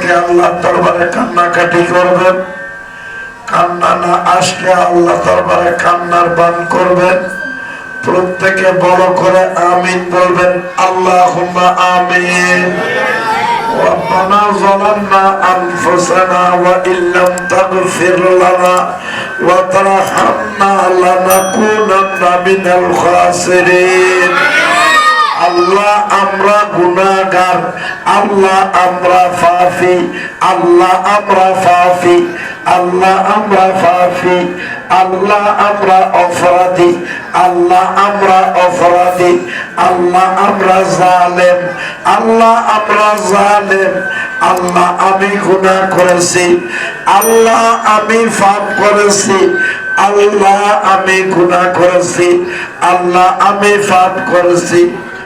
প্রত্যেকে আল্লাহ দরবারে কান্নাকাটি করবেন কান্না না আসলে আল্লাহ দরবারে কান্নার বান করবেন প্রত্যেকে বড় করে আমিন বলবেন আল্লাহ আমিন ربنا ظلمنا أنفسنا وإن لم تغفر لنا وترحمنا لنكونن من الخاسرين আল্লাহ আমরা গুনাহগার, আল্লাহ আমরা ফাফি আল্লাহ আমরা ফাফি আল্লাহ আমরা ফাফি আল্লাহ আমরা অপরাধী, আল্লাহ আমরা অপরাধী, আল্লাহ আমরা জালেম, আল্লাহ আমরা জালেম, আল্লাহ আমি গুনাহ করেছি, আল্লাহ আমি পাপ করেছি, আল্লাহ আমি গুনাহ করেছি, আল্লাহ আমি পাপ করেছি।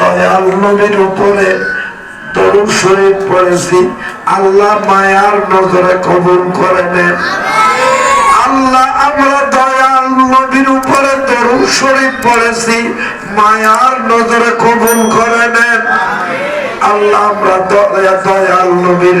দয়াল নবীর উপরে দরুদ শরীফ পড়েছি। আল্লাহ মায়ার নজরে কবুল করে নেন। আল্লাহ আমরা দয়াল নবীর উপরে তরুণ শরীফ পড়েছি। মায়ার নজরে কবুল করে নেন। আল্লাহ আমরা দয়া দয়াল নবীর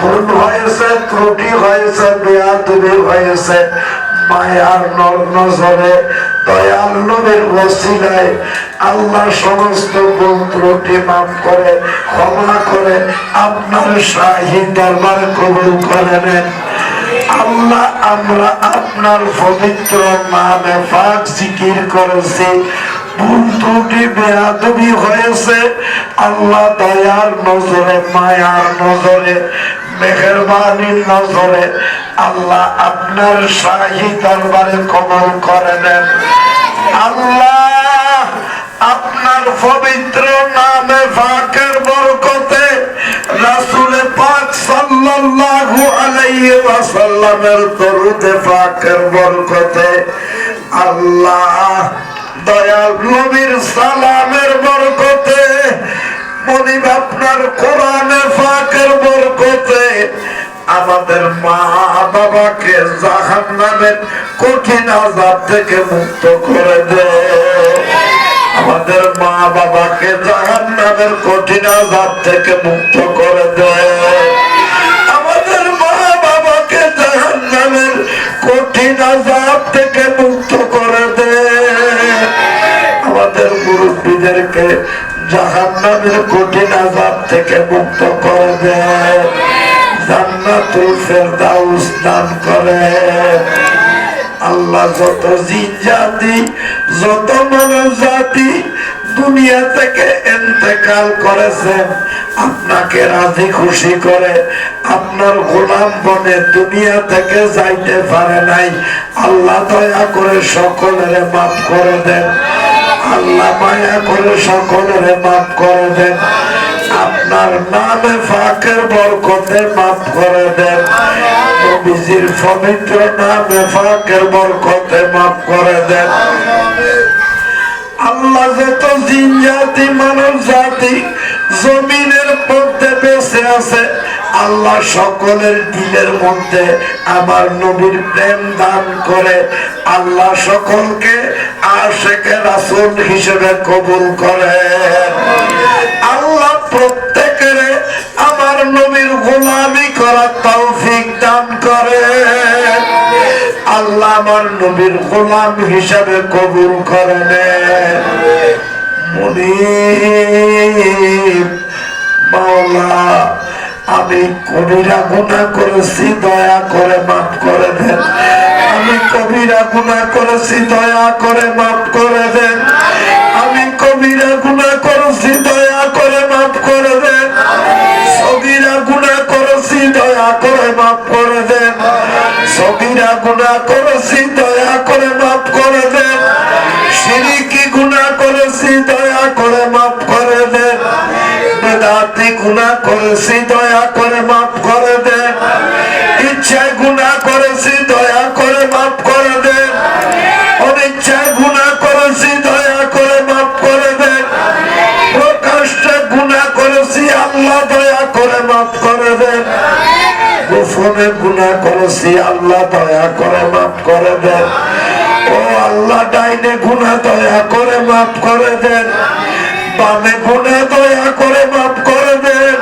ভুল হয়েছে, ত্রুটি হয়েছে, বেয়াদবি হয়েছে। মায়ার নজরে, দয়াল নবীর ওসিলায় আল্লাহ সমস্ত ভুল মাফ করে, ক্ষমা করে, আপনার শাহী দরবার কবুল করে নেন। আল্লাহ, আমরা আপনার পবিত্র নামে জিকির করেছি। ভুল ত্রুটি, বেয়াদবি হয়েছে। আল্লাহ দয়ার নজরে, মায়ার নজরে মেহরবানির নজরে আল্লাহ আপনার শাহী দরবারে কবল করে নেন। আল্লাহ আপনার পবিত্র নামে ফাঁকের বরকতে রাসূলে পাক সাল্লাল্লাহু আলাইহি ওয়াসাল্লামের দরুদে বরকতে আল্লাহ দয়াল নবীর সালামের বরকতে মনিব আপনার কোরআনে আমাদের মা বাবাকে জাহান নামের কঠিন আজাব থেকে মুক্ত করে দে। আমাদের মা বাবাকে জাহান নামের কঠিন আজাদ থেকে মুক্ত করে দে। আমাদের মা বাবাকে জাহান নামের কঠিন আজাব থেকে মুক্ত করে দে। আমাদের মুরব্বীদেরকে জাহান নামের কঠিন আজাব থেকে মুক্ত করে দে। আপনাকে রাজি খুশি করে আপনার গোলাম বনে দুনিয়া থেকে যাইতে পারে নাই। আল্লাহ দয়া করে সকলের মাফ করে দেন। আল্লাহ মায়া করে সকলের মাফ করে দেন। আপনার নামে ফাঁকের বরকতে মাফ করে দেন। নবীজির পবিত্র নামে ফাঁকের বরকতে মাফ করে দেন। আল্লাহ যত জিন জাতি, মানব জাতি, জমিনের মধ্যে বেঁচে আছে, আল্লাহ সকলের দিলের মধ্যে আমার নবীর প্রেম দান করে, আল্লাহ সকলকে আশেকে রাসুল হিসেবে কবুল করে আল্লাহ গোলামি করার তৌফিক দান করে। আল্লাহ আমার নবীর গোলাম হিসাবে কবুল করে মাওলা, আমি কবিরা গুণা করেছি, দয়া করে মাফ করে দেন। আমি কবিরা গুণা করেছি, দয়া করে মাফ করে দেন। আমি কবিরা গুণা করেছি মাফ করে দেন। সগিরা গুণা করেছি, দয়া করে মাফ করে দেন। সিরিকি গুণা করেছি, দয়া করে মাফ করে দেন। বেদাতি গুণা করেছি, দয়া করে মাফ করে দেন। ইচ্ছায় গুণা করেছি, দয়া করে মাফ করে দেন। অনিচ্ছায় গুণা করেছি, দয়া করে মাফ করে দেন। প্রকাশ্যে গুণা করেছি, আল্লাহ দয়া করে মাফ করে দেন। গোপনে গুণা করেছি, আল্লাহ দয়া করে মাফ করে দেন। ও আল্লাহ, ডাইনে গুণা দয়া করে মাফ করে দেন। বামে গুণা দয়া করে মাফ করে দেন।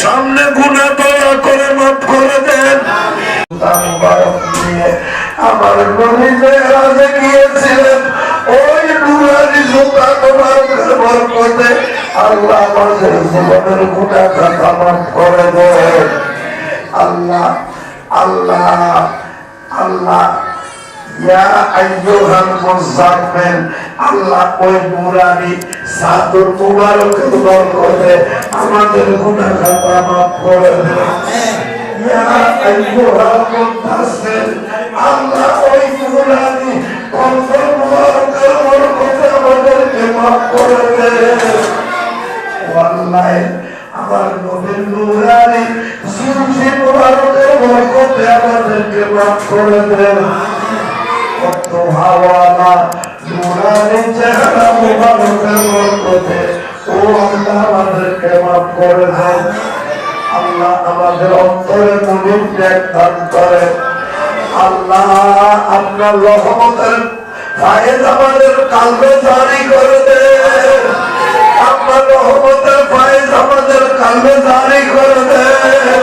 সামনে গুণা দয়া করে মাফ করে দেন। আমার নবীজে রাজে গিয়েছিলেন, ওই নুরানি জুতা তোমার বরকতে আল্লাহ আমাদের জীবনের গুণা কথা মাফ করে দেন। আল্লাহ আল্লাহ আল্লাহ। ইয়া আইয়ুহাল মুজাম্মিল আল্লাহ ওই নুরানি সাদুর মুবারকের বরকতে আমাদের গুনাহ খাতা মাফ করে দেন। ইয়া আইয়ুহাল আল্লাহ ওই নুরানি কবর মুবারকের বরকতে আমাদেরকে মাফ করে দেন। আমার নবীর নুরানি বরকতে আমাদেরকে মাফ করে দেন কত হাওয়ালা নুরানি চেহারা মুবারকের বরকতে ও আল্লাহ আমাদেরকে মাফ করে দেন। আল্লাহ আমাদের অন্তরে নবীর ত্যাগ দান করে আল্লাহ আপনার রহমতের ফায়েজ আমাদের কালবে জারি করে দেন। আপনার রহমতের ফায়েজ আমাদের কালবে জারি করে দেন।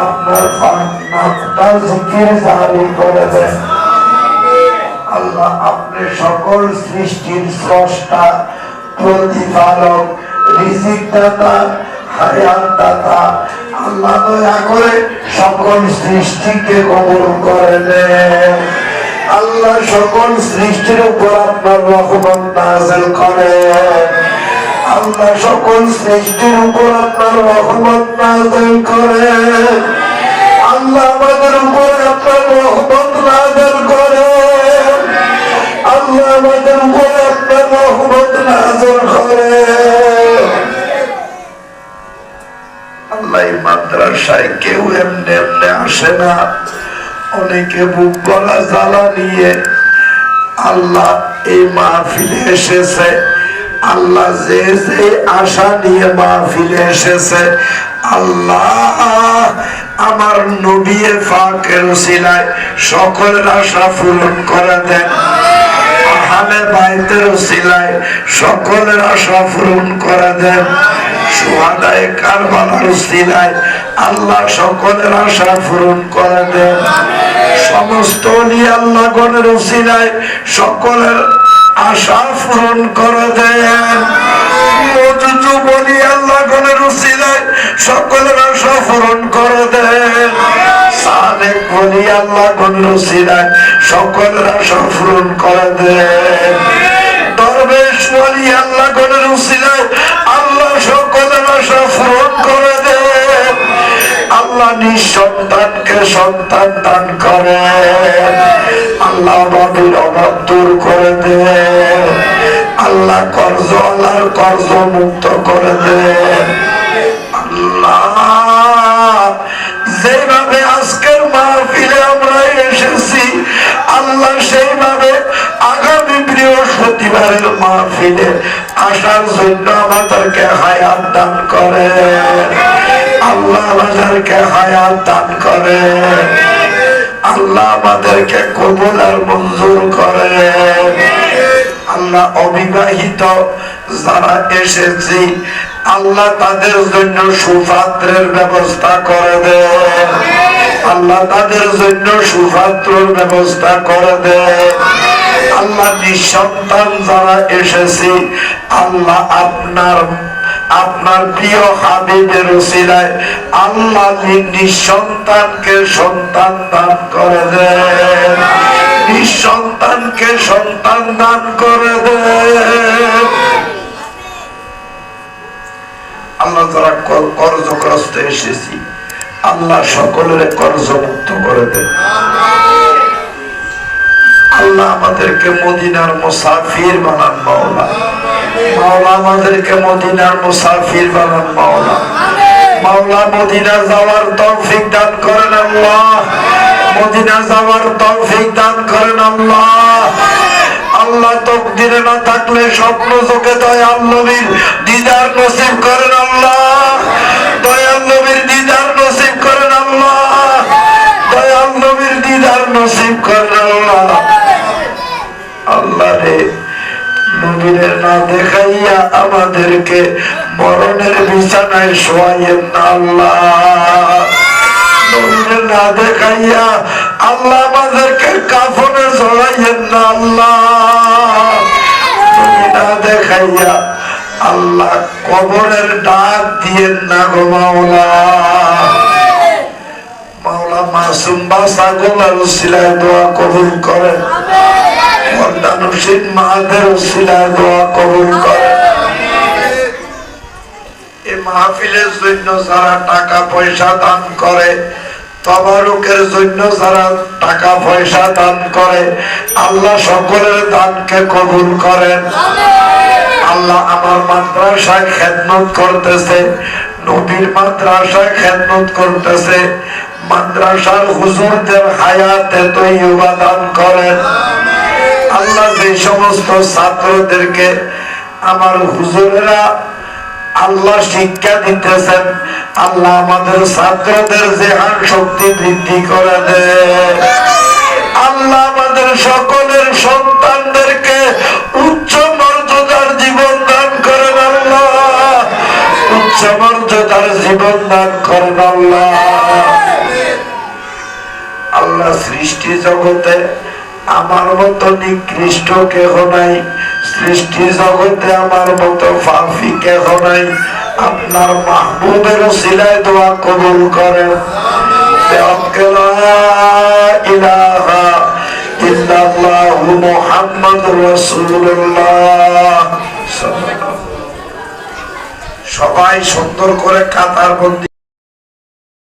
আপনার নামটা জিকির জারি করে দেন আল্লাহ আপনি সকল সৃষ্টির স্রষ্টা, প্রতিপালক রিজিক দাতা হায়াত দাতা আল্লাহ দয়া করে সকল সৃষ্টিকে কবল করে নেন। আল্লাহ সকল সৃষ্টির উপর আপনার রহমত নাজেল করেন। আল্লাহ সকল সৃষ্টির উপর আপনার রহমত নাজেল করেন আল্লাহ আমাদের উপর আপনার রহমত নাজেল করেন আল্লাহ আমাদের উপর আপনার রহমত নাজেল করেন আল্লাহ মাদ্রাসায় কেউ এমনি এমনি আসে না। অনেকে বুক জ্বালা নিয়ে আল্লাহ এই মাহফিলে এসেছে। আল্লাহ যে যে আশা নিয়ে মাহফিলে এসেছে, আল্লাহ আমার নবিয়ে ফাঁকের সিলায় সকলের আশা পূরণ করে দেন। সকলের আশা দেন। সুহাদায় আল্লাহ সকলের আশা দেন। সমস্ত আল্লাহ সকলের আশা পূরণ করে দেন। মজুজু বলি আল্লাহ সকলের আশা পূরণ করে বলি আল্লাহ সকলের করে আল্লাহ আল্লাহ সকলের করে দেন। আল্লাহ নিঃসন্তানকে সন্তান দান করে আল্লাহ বাবির অভাব দূর করে দেন আল্লাহ কর্জ, আল্লাহর কর্জ মুক্ত করে দেন আল্লাহ, যেভাবে আজকের মাহফিলে আমরা এসেছি, আল্লাহ সেইভাবে আগামী মাহফিলে আসার জন্য আমাদেরকে হায়াত দান করেন। আল্লাহ আমাদেরকে হায়াত দান করে আল্লাহ আমাদেরকে কবুল আর মঞ্জুর করে। আল্লাহ অবিবাহিত যারা এসেছি, আল্লাহ তাদের জন্য সুপাত্রের ব্যবস্থা করে দে। আল্লাহ তাদের জন্য সুপাত্রের ব্যবস্থা করে দে। আল্লাহ নিঃসন্তান যারা এসেছি, আল্লাহ আপনার আপনার প্রিয় হাবিবের উসিলায় আল্লাহ নিঃসন্তানকে সন্তান দান করে দেন। নিঃসন্তানকে সন্তান দান করে দেন। আল্লাহ যারা কর- কর্জগ্রস্ত এসেছি। আল্লাহ সকলের কর্জ মুক্ত করে দেন। আল্লাহ আমাদেরকে মদিনার মুসাফির বানান মাওলা। মাওলা আমাদেরকে মদিনার মুসাফির বানান মাওলা। মাওলা মদিনা যাওয়ার তৌফিক দান করেন আল্লাহ। মদিনা যাওয়ার তৌফিক দান করেন আল্লাহ। আল্লাহ তকদিরে না থাকলে স্বপ্ন চোখে তাই নবীর দেখাইয়া আমাদেরকে মরণের বিছানায় আল্লাহ। না দেখাইয়া আল্লাহ আমাদেরকে কাফনে না আল্লাহ। না দেখাইয়া আল্লাহ কবরের ডাক দিয়েন না গো মাওলা। মাওলা মাসুম বাসা গোলার উসিলায় দোয়া কবুল করেন। মর্দানুসীন মাহাদের দোয়া কবুল করেন এই মাহফিলের জন্য যারা টাকা পয়সা দান করে জন্য যারা টাকা পয়সা দান করে, আল্লাহ সকলের দানকে কবুল করেন। আল্লাহ আমার মাদ্রাসায় খেদমত করতেছে, নবীর মাদ্রাসায় খেদমত করতেছে, মাদ্রাসার হুজুরদের হায়াতে তৈবা দান করেন। আল্লাহ যে সমস্ত ছাত্রদেরকে আমার হুজুরেরা আল্লাহ শিক্ষা দিতেছেন, আল্লাহ আমাদের ছাত্রদের জেহান শক্তি বৃদ্ধি করে আল্লাহ আমাদের সকলের সন্তানদেরকে উচ্চ মর্যাদার জীবন দান করেন আল্লাহ। উচ্চ মর্যাদার জীবন দান করেন আল্লাহ। আল্লাহ সৃষ্টি জগতে আমার মতো নিকৃষ্ট কেহ নাই। সৃষ্টি জগতে আমার মতো ফাফি কেহ নাই। আপনার মাহবুবের সিলাই দোয়া কবুল করেন। সবাই সুন্দর করে কাতার বন্দি